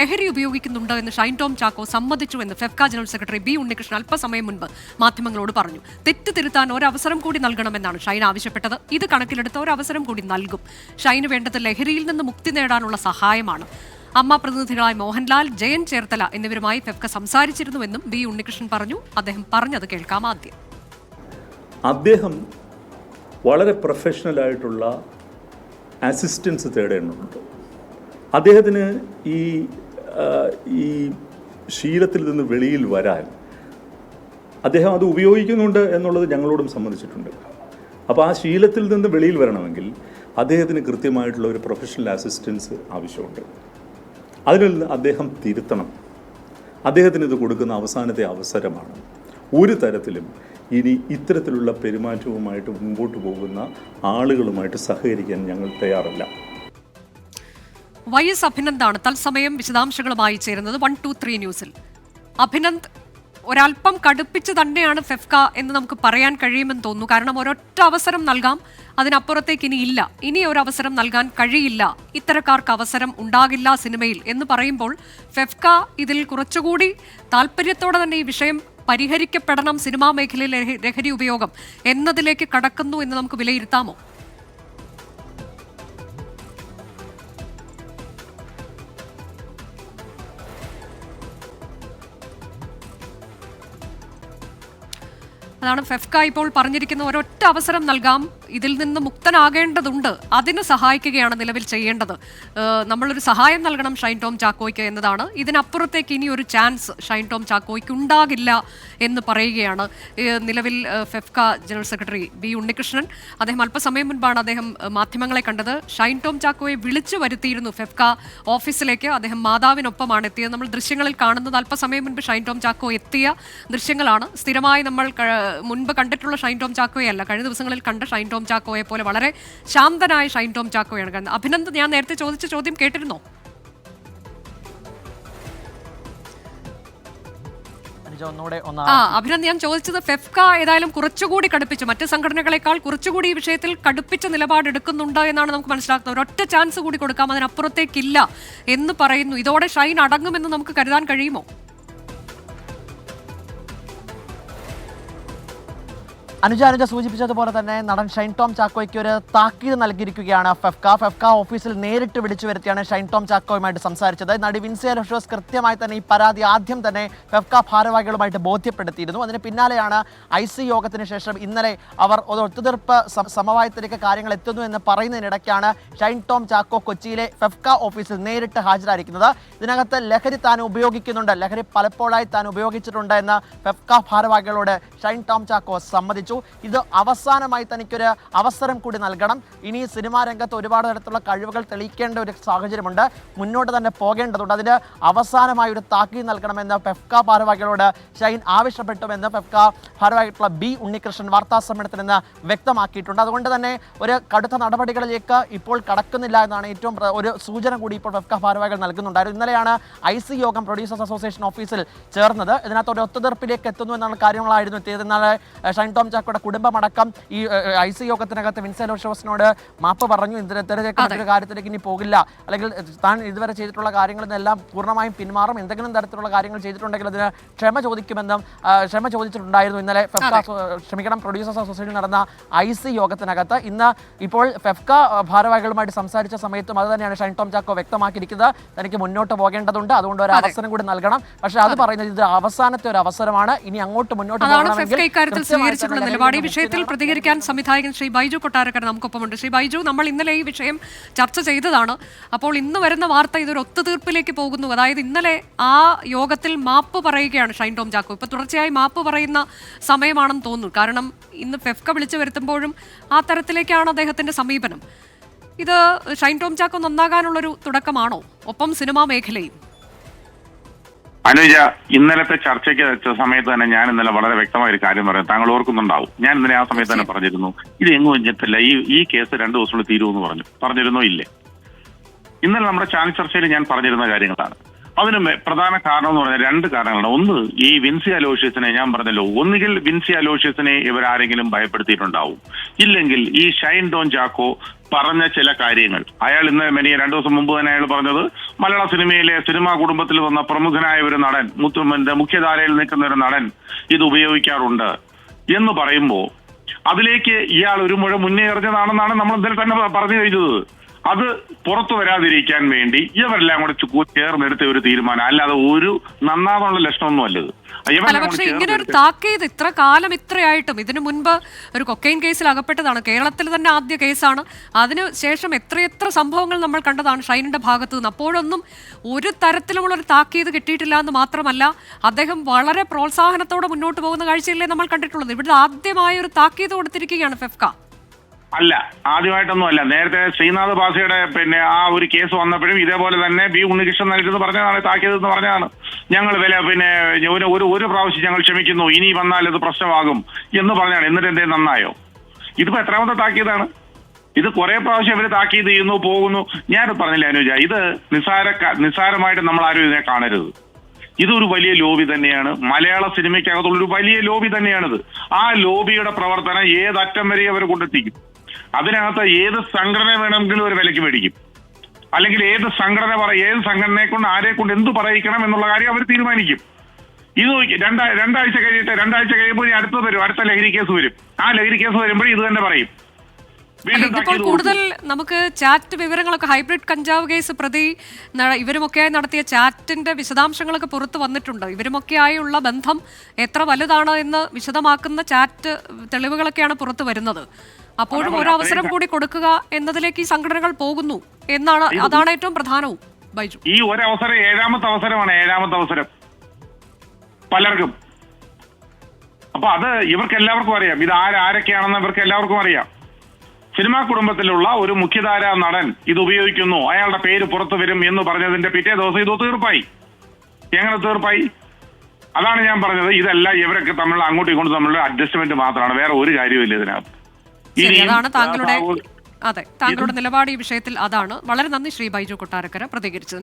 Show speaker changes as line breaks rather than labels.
ലഹരി ഉപയോഗിക്കുന്നുണ്ട് എന്ന് ഷൈൻ ടോം ചാക്കോ സമ്മതിച്ചു എന്ന് FEFKA general secretary B Unnikrishnan അല്പസമയം മുൻപ് മാധ്യമങ്ങളോട് പറഞ്ഞു. തെറ്റ് തിരുത്താൻ ഒരവസരം കൂടി നൽകണമെന്നാണ് ഷൈൻ ആവശ്യപ്പെട്ടത്. ഇത് കണക്കിലെടുത്ത് ഒരവസരം കൂടി നൽകും. ഷൈന് വേണ്ടത് ലഹരിയിൽ നിന്ന് മുക്തി നേടാനുള്ള സഹായമാണ്. അമ്മ പ്രതിനിധികളായ മോഹൻലാൽ ജയൻ ചേർത്തല എന്നിവരുമായി ഫെഫ്ക സംസാരിച്ചിരുന്നുവെന്നും ബി ഉണ്ണികൃഷ്ണൻ പറഞ്ഞു. അദ്ദേഹം പറഞ്ഞത് കേൾക്കാം ആദ്യം.
അദ്ദേഹം വളരെ പ്രൊഫഷണലായിട്ടുള്ള അസിസ്റ്റൻസ് തേടേണ്ടതുണ്ട്. അദ്ദേഹത്തിന് ഈ ഈ ശീലത്തിൽ നിന്ന് വെളിയിൽ വരാൻ അദ്ദേഹം അത് ഉപയോഗിക്കുന്നുണ്ട് എന്നുള്ളത് ഞങ്ങളോടും സംബന്ധിച്ചിട്ടുണ്ട്. അപ്പോൾ ആ ശീലത്തിൽ നിന്ന് വെളിയിൽ വരണമെങ്കിൽ അദ്ദേഹത്തിന് കൃത്യമായിട്ടുള്ള ഒരു പ്രൊഫഷണൽ അസിസ്റ്റൻസ് ആവശ്യമുണ്ട്. അതിൽ അദ്ദേഹം തിരുത്തണം. അദ്ദേഹത്തിന് ഇത് കൊടുക്കുന്ന അവസാനത്തെ അവസരമാണ്. ഒരു തരത്തിലും ഇനി ഇത്തരത്തിലുള്ള പെരുമാറ്റവുമായിട്ട് മുമ്പോട്ട് പോകുന്ന ആളുകളുമായിട്ട് സഹകരിക്കാൻ ഞങ്ങൾ തയ്യാറല്ല.
വൈ എസ് അഭിനന്ദാണ് തത്സമയം വിശദാംശങ്ങളുമായി ചേരുന്നത് വൺ ടു ത്രീ ന്യൂസിൽ. അഭിനന്ദ് ഒരല്പം കടുപ്പിച്ച് തന്നെയാണ് ഫെഫ്ക എന്ന് നമുക്ക് പറയാൻ കഴിയുമെന്ന് തോന്നുന്നു. കാരണം ഒരൊറ്റ അവസരം നൽകാം അതിനപ്പുറത്തേക്ക് ഇനി ഇല്ല. ഇനി ഒരു അവസരം നൽകാൻ കഴിയില്ല. ഇത്തരക്കാർക്ക് അവസരം ഉണ്ടാകില്ല സിനിമയിൽ എന്ന് പറയുമ്പോൾ ഫെഫ്ക ഇതിൽ കുറച്ചുകൂടി താല്പര്യത്തോടെ തന്നെ ഈ വിഷയം പരിഹരിക്കപ്പെടണം സിനിമാ മേഖലയിലെ ലഹ- ലഹരി ഉപയോഗം എന്നതിലേക്ക് കടക്കുന്നു എന്ന് നമുക്ക് വിലയിരുത്താമോ? അതാണ് ഫെഫ്ക ഇപ്പോൾ പറഞ്ഞിരിക്കുന്ന ഒരൊറ്റ അവസരം നൽകാം. ഇതിൽ നിന്ന് മുക്തനാകേണ്ടതുണ്ട്. അതിന് സഹായിക്കുകയാണ് നിലവിൽ ചെയ്യേണ്ടത്. നമ്മളൊരു സഹായം നൽകണം ഷൈൻ ടോം ചാക്കോയ്ക്ക് എന്നതാണ്. ഇതിനപ്പുറത്തേക്ക് ഇനി ഒരു ചാൻസ് ഷൈൻ ടോം ചാക്കോയ്ക്ക് ഉണ്ടാകില്ല എന്ന് പറയുകയാണ് നിലവിൽ FEFKA general secretary B Unnikrishnan. അദ്ദേഹം അല്പസമയം മുൻപാണ് അദ്ദേഹം മാധ്യമങ്ങളെ കണ്ടത്. ഷൈൻ ടോം ചാക്കോയെ വിളിച്ചു വരുത്തിയിരുന്നു ഫെഫ്ക ഓഫീസിലേക്ക്. അദ്ദേഹം മാതാവിനൊപ്പമാണ് എത്തിയത്. നമ്മൾ ദൃശ്യങ്ങളിൽ കാണുന്നത് അല്പസമയം മുൻപ് ഷൈൻ ടോം ചാക്കോ എത്തിയ ദൃശ്യങ്ങളാണ്. സ്ഥിരമായി നമ്മൾ മുൻപ് കണ്ടിട്ടുള്ള ഷൈൻ ടോം ചാക്കോയല്ല കഴിഞ്ഞ ദിവസങ്ങളിൽ കണ്ട ഷൈൻ ടോം ചാക്കോയെ പോലെ വളരെ ശാന്തനായ ഷൈൻ ടോം ചാക്കോയാണ് കാരണം അഭിനന്ദ് ഞാൻ നേരത്തെ ചോദിച്ച ചോദ്യം കേട്ടിരുന്നോ? ആ അഭിനന്ദ് ഞാൻ ചോദിച്ചത് ഫെഫ്ക ഏതായാലും കുറച്ചുകൂടി കടുപ്പിച്ചു. മറ്റ് സംഘടനകളെക്കാൾ കുറച്ചുകൂടി ഈ വിഷയത്തിൽ കടുപ്പിച്ച നിലപാടെടുക്കുന്നുണ്ട് എന്നാണ് നമുക്ക് മനസ്സിലാക്കുന്നത്. ഒരൊറ്റ ചാൻസ് കൂടി കൊടുക്കാം അതിനപ്പുറത്തേക്കില്ല എന്ന് പറയുന്നു. ഇതോടെ ഷൈൻ അടങ്ങുമെന്ന് നമുക്ക് കരുതാൻ കഴിയുമോ?
അനുജ അനുജ സൂചിപ്പിച്ചതുപോലെ തന്നെ നടൻ ഷൈൻ ടോം ചാക്കോയ്ക്ക് ഒരു താക്കീത് നൽകിയിരിക്കുകയാണ് ഫെഫ്ക. ഫെഫ്ക ഓഫീസിൽ നേരിട്ട് വിളിച്ചു വരുത്തിയാണ് ഷൈൻ ടോം ചാക്കോയുമായിട്ട് സംസാരിച്ചത്. നടി വിൻസി അലോഷോസ് കൃത്യമായി തന്നെ ഈ പരാതി ആദ്യം തന്നെ ഫെഫ്ക ഭാരവാഹികളുമായിട്ട് ബോധ്യപ്പെടുത്തിയിരുന്നു. അതിന് പിന്നാലെയാണ് ഐ സി യോഗത്തിന് ശേഷം ഇന്നലെ അവർ ഒത്തുതീർപ്പ് സമവായത്തിലേക്ക് കാര്യങ്ങൾ എത്തുന്നു എന്ന് പറയുന്നതിനിടയ്ക്കാണ് ഷൈൻ ടോം ചാക്കോ കൊച്ചിയിലെ ഫെഫ്ക ഓഫീസിൽ നേരിട്ട് ഹാജരായിരിക്കുന്നത്. ഇതിനകത്ത് ലഹരി താൻ ഉപയോഗിക്കുന്നുണ്ട്. ലഹരി പലപ്പോഴായി താൻ ഉപയോഗിച്ചിട്ടുണ്ട് എന്ന് ഫെഫ്ക ഭാരവാഹികളോട് ഷൈൻ ടോം ചാക്കോ സമ്മതിച്ചു. ഇത് അവസാനമായി തനിക്കൊരു അവസരം കൂടി നൽകണം. ഇനി സിനിമാ രംഗത്ത് ഒരുപാട് തരത്തിലുള്ള കഴിവുകൾ തെളിയിക്കേണ്ട ഒരു സാഹചര്യമുണ്ട്. മുന്നോട്ട് തന്നെ പോകേണ്ടതുണ്ട്. അതിന് അവസാനമായി ഒരു താക്കീത് നൽകണമെന്ന് പെഫ്ക ഭാരവാഹികളോട് ഷൈൻ ആവശ്യപ്പെട്ടുവെന്ന് പെഫ്ക ഭാരവാഹികളായിട്ടുള്ള ബി ഉണ്ണികൃഷ്ണൻ വാർത്താ സമ്മേളനത്തിൽ നിന്ന് വ്യക്തമാക്കിയിട്ടുണ്ട്. അതുകൊണ്ട് തന്നെ ഒരു കടുത്ത നടപടികളിലേക്ക് ഇപ്പോൾ കടക്കുന്നില്ല എന്നാണ് ഏറ്റവും ഒരു സൂചന കൂടി ഇപ്പോൾ പെഫ്ക ഭാരവാഹികൾ നൽകുന്നുണ്ടായിരുന്നു. ഇന്നലെയാണ് ഐ സി യോഗം പ്രൊഡ്യൂസേഴ്സ് അസോസിയേഷൻ ഓഫീസിൽ ചേർന്നത്. ഇതിനകത്ത് ഒരു ഒത്തുതീർപ്പിലേക്ക് എത്തുന്നു എന്നുള്ള കാര്യങ്ങളായിരുന്നു എത്തിയത്. എന്നാൽ ഷൈൻ ടോം ചാക്കോയുടെ കുടുംബമടക്കം ഈ ഐ സി യോഗത്തിനകത്ത് വിൻസെന്റ് ജോസഫിനോട് മാപ്പ് പറഞ്ഞു. ഇത്തരത്തിലേക്ക് മറ്റൊരു കാര്യത്തിലേക്ക് ഇനി പോകില്ല. അല്ലെങ്കിൽ താൻ ഇതുവരെ ചെയ്തിട്ടുള്ള കാര്യങ്ങളെല്ലാം പൂർണമായും പിന്മാറും. എന്തെങ്കിലും തരത്തിലുള്ള കാര്യങ്ങൾ ചെയ്തിട്ടുണ്ടെങ്കിൽ അതിന് ക്ഷമ ചോദിക്കുമെന്നും ക്ഷമ ചോദിച്ചിട്ടുണ്ടായിരുന്നു ഇന്നലെ ഫെഫ്ക ക്ഷമിക്കണം പ്രൊഡ്യൂസേഴ്സ് അസോസിയേഷൻ നടന്ന ഐ സി യോഗത്തിനകത്ത് ഇന്ന് ഇപ്പോൾ ഫെഫ്ക ഭാരവാഹികളുമായിട്ട് സംസാരിച്ച സമയത്തും അത് തന്നെയാണ് ഷൈൻ ടോം ചാക്കോ വ്യക്തമാക്കിയിരിക്കുന്നത്. തനിക്ക് മുന്നോട്ട് പോകേണ്ടതുണ്ട്. അതുകൊണ്ട് ഒരു അവസരം കൂടി നൽകണം. പക്ഷേ അത് പറയുന്നത് ഇത് അവസാനത്തെ ഒരു അവസരമാണ്. ഇനി അങ്ങോട്ട് മുന്നോട്ട് പോകണമെങ്കിൽ
നിലപാട് ഈ വിഷയത്തിൽ പ്രതികരിക്കാൻ സംവിധായകൻ ശ്രീ ബൈജു കൊട്ടാരക്കര നമുക്കൊപ്പമുണ്ട്. ശ്രീ ബൈജു നമ്മൾ ഇന്നലെ ഈ വിഷയം ചർച്ച ചെയ്തതാണ്. അപ്പോൾ ഇന്ന് വരുന്ന വാർത്ത ഇതൊരു ഒത്തുതീർപ്പിലേക്ക് പോകുന്നു. അതായത് ഇന്നലെ ആ യോഗത്തിൽ മാപ്പ് പറയുകയാണ് ഷൈൻ ടോം ചാക്കോ ഇപ്പൊ തുടർച്ചയായി മാപ്പ് പറയുന്ന സമയമാണെന്ന് തോന്നുന്നു. കാരണം ഇന്ന് ഫെഫ്ക വിളിച്ചു വരുത്തുമ്പോഴും ആ തരത്തിലേക്കാണ് അദ്ദേഹത്തിന്റെ സമീപനം. ഇത് ഷൈൻ ടോം ചാക്കോ നന്നാകാനുള്ളൊരു തുടക്കമാണോ? ഒപ്പം സിനിമാ മേഖലയും.
അനുജ ഇന്നലത്തെ ചർച്ചയ്ക്ക് വെച്ച സമയത്ത് തന്നെ ഞാൻ ഇന്നലെ വളരെ വ്യക്തമായ ഒരു കാര്യം പറയാം. താങ്കൾ ഓർക്കുന്നുണ്ടാവും. ഞാൻ ഇന്നലെ ആ സമയത്ത് തന്നെ പറഞ്ഞിരുന്നു. ഇത് എങ്ങും വെച്ചിട്ടില്ല ഈ ഈ കേസ് രണ്ട് ദിവസത്തിനുള്ളിൽ തീരുമെന്ന് പറഞ്ഞു. പറഞ്ഞിരുന്നോ? ഇല്ലേ? ഇന്നലെ നമ്മുടെ ചാനൽ ചർച്ചയിൽ ഞാൻ പറഞ്ഞിരുന്ന കാര്യങ്ങളാണ്. അതിന് പ്രധാന കാരണം എന്ന് പറഞ്ഞാൽ രണ്ട് കാരണങ്ങളാണ് ഒന്ന് ഈ വിൻസി അലോഷ്യസിനെ ഞാൻ പറഞ്ഞല്ലോ ഒന്നുകിൽ വിൻസി അലോഷ്യസിനെ ഇവരാരെങ്കിലും ഭയപ്പെടുത്തിയിട്ടുണ്ടാവും. ഇല്ലെങ്കിൽ ഈ ഷൈൻ ഡോൺ ചാക്കോ പറഞ്ഞ ചില കാര്യങ്ങൾ. അയാൾ ഇന്ന് മെനി രണ്ടു ദിവസം മുമ്പ് തന്നെ അയാൾ പറഞ്ഞത് മലയാള സിനിമയിലെ സിനിമാ കുടുംബത്തിൽ വന്ന പ്രമുഖനായ ഒരു നടൻ മുത്തുമന്റെ മുഖ്യധാരയിൽ നിൽക്കുന്ന ഒരു നടൻ ഇത് ഉപയോഗിക്കാറുണ്ട് എന്ന് പറയുമ്പോൾ അതിലേക്ക് ഇയാൾ ഒരു മുഴ മുന്നേ എറിഞ്ഞതാണെന്നാണ് നമ്മൾ ഇന്നലെ തന്നെ പറഞ്ഞു കഴിഞ്ഞത്. അത് പുറത്തു വരാതിരിക്കാൻ വേണ്ടി ഇവരെല്ലാം കൂടെ ചേർന്നെടുത്ത ഒരു തീരുമാനം. അല്ലാതെ ഒരു നന്നാവാനുള്ള ലക്ഷണമൊന്നും അല്ലത്
അല്ല പക്ഷെ ഇങ്ങനെ ഒരു താക്കീത് ഇത്ര കാലം ഇത്രയായിട്ടും ഇതിനു മുൻപ് ഒരു കൊക്കൈൻ കേസിൽ അകപ്പെട്ടതാണ്. കേരളത്തിൽ തന്നെ ആദ്യ കേസാണ്. അതിനു ശേഷം എത്രയെത്ര സംഭവങ്ങൾ നമ്മൾ കണ്ടതാണ് ഷൈനിന്റെ ഭാഗത്തു നിന്ന്. അപ്പോഴൊന്നും ഒരു തരത്തിലുമുള്ള ഒരു താക്കീത് കിട്ടിയിട്ടില്ല എന്ന് മാത്രമല്ല അദ്ദേഹം വളരെ പ്രോത്സാഹനത്തോടെ മുന്നോട്ട് പോകുന്ന കാഴ്ചയല്ലേ നമ്മൾ കണ്ടിട്ടുള്ളത്. ഇവിടെ ആദ്യമായ ഒരു താക്കീത് കൊടുത്തിരിക്കുകയാണ് ഫെഫ്ക.
അല്ല ആദ്യമായിട്ടൊന്നും അല്ല. നേരത്തെ ശ്രീനാഥ് പാസയുടെ പിന്നെ ആ ഒരു കേസ് വന്നപ്പോഴും ഇതേപോലെ തന്നെ ബി ഉണ്ണികൃഷ്ണൻ നൽകുന്നത് പറഞ്ഞതാണ് താക്കിയതെന്ന് പറഞ്ഞതാണ്. ഞങ്ങൾ വില പിന്നെ ഒരു ഒരു ഒരു പ്രാവശ്യം ഞങ്ങൾ ക്ഷമിക്കുന്നു ഇനി വന്നാൽ അത് പ്രശ്നമാകും എന്ന് പറഞ്ഞാണ്. എന്നിട്ട് എന്തേ നന്നായോ? ഇതിപ്പോ എത്രാമത്തെ താക്കിയതാണ് ഇത് കുറെ പ്രാവശ്യം അവർ താക്കീത് ചെയ്യുന്നു പോകുന്നു. ഞാൻ പറഞ്ഞില്ല അനുജ. ഇത് നിസാര നിസാരമായിട്ട് നമ്മൾ ആരും ഇതിനെ കാണരുത്. ഇതൊരു വലിയ ലോബി തന്നെയാണ്. മലയാള സിനിമയ്ക്കകത്തുള്ള ഒരു വലിയ ലോബി തന്നെയാണിത്. ആ ലോബിയുടെ പ്രവർത്തനം ഏതറ്റം വരെ അവർ കൊണ്ടെത്തിക്കും? അതിനകത്ത് ഏത് സംഘടന വേണമെങ്കിലും ഒരു വിലക്ക് മേടിക്കും. അല്ലെങ്കിൽ ഏത് സംഘടന പറ ഏത് സംഘടനയെ കൊണ്ട് ആരെ കൊണ്ട് എന്ത് പറയിക്കണം എന്നുള്ള കാര്യം അവർ തീരുമാനിക്കും. ഇത് നോക്കി രണ്ടാ രണ്ടാഴ്ച കഴിയട്ടെ രണ്ടാഴ്ച കഴിയുമ്പോൾ ഇനി അടുത്തത് വരും. അടുത്ത ലഹരി കേസ് വരും. ആ ലഹരി കേസ് വരുമ്പോഴും ഇത് തന്നെ പറയും.
ഇതിപ്പോൾ കൂടുതൽ നമുക്ക് ചാറ്റ് വിവരങ്ങളൊക്കെ ഹൈബ്രിഡ് കഞ്ചാവ് കേസ് പ്രതി ഇവരുമൊക്കെ നടത്തിയ ചാറ്റിന്റെ വിശദാംശങ്ങളൊക്കെ പുറത്തു വന്നിട്ടുണ്ട്. ഇവരുമൊക്കെയായുള്ള ബന്ധം എത്ര വലുതാണ് എന്ന് വിശദമാക്കുന്ന ചാറ്റ് തെളിവുകളൊക്കെയാണ് പുറത്തു വരുന്നത്. അപ്പോഴും ഒരു അവസരം കൂടി കൊടുക്കുക എന്നതിലേക്ക് ഈ സംഘടനകൾ പോകുന്നു എന്നാണ് അതാണ് ഏറ്റവും പ്രധാനവും ബൈജു.
ഈ ഒരു ഒരവസരം ഏഴാമത്തെ അവസരമാണ് ഏഴാമത്തെ അവസരം. പലർക്കും. അപ്പൊ അത് ഇവർക്ക് എല്ലാവർക്കും അറിയാം. ഇത് ആരാരൊക്കെയാണെന്ന് ഇവർക്ക് എല്ലാവർക്കും അറിയാം. സിനിമാ കുടുംബത്തിലുള്ള ഒരു മുഖ്യധാര നടൻ ഇത് ഉപയോഗിക്കുന്നു. അയാളുടെ പേര് പുറത്തു വരും എന്ന് പറഞ്ഞതിന്റെ പിറ്റേ ദിവസം ഇത് തീർപ്പായി. എങ്ങനെ തീർപ്പായി? അതാണ് ഞാൻ പറഞ്ഞത്. ഇതെല്ലാം ഇവരൊക്കെ തമ്മിൽ അങ്ങോട്ടും ഇങ്ങോട്ടും തമ്മിലുള്ള അഡ്ജസ്റ്റ്മെന്റ് മാത്രമാണ്. വേറെ ഒരു കാര്യമില്ല ഇതിനകത്ത്.
ശരി അതാണ് താങ്കളുടെ അതെ താങ്കളുടെ നിലപാട് ഈ വിഷയത്തിൽ അതാണ്. വളരെ നന്ദി ശ്രീ ബൈജു കൊട്ടാരക്കര പ്രതികരിച്ചത്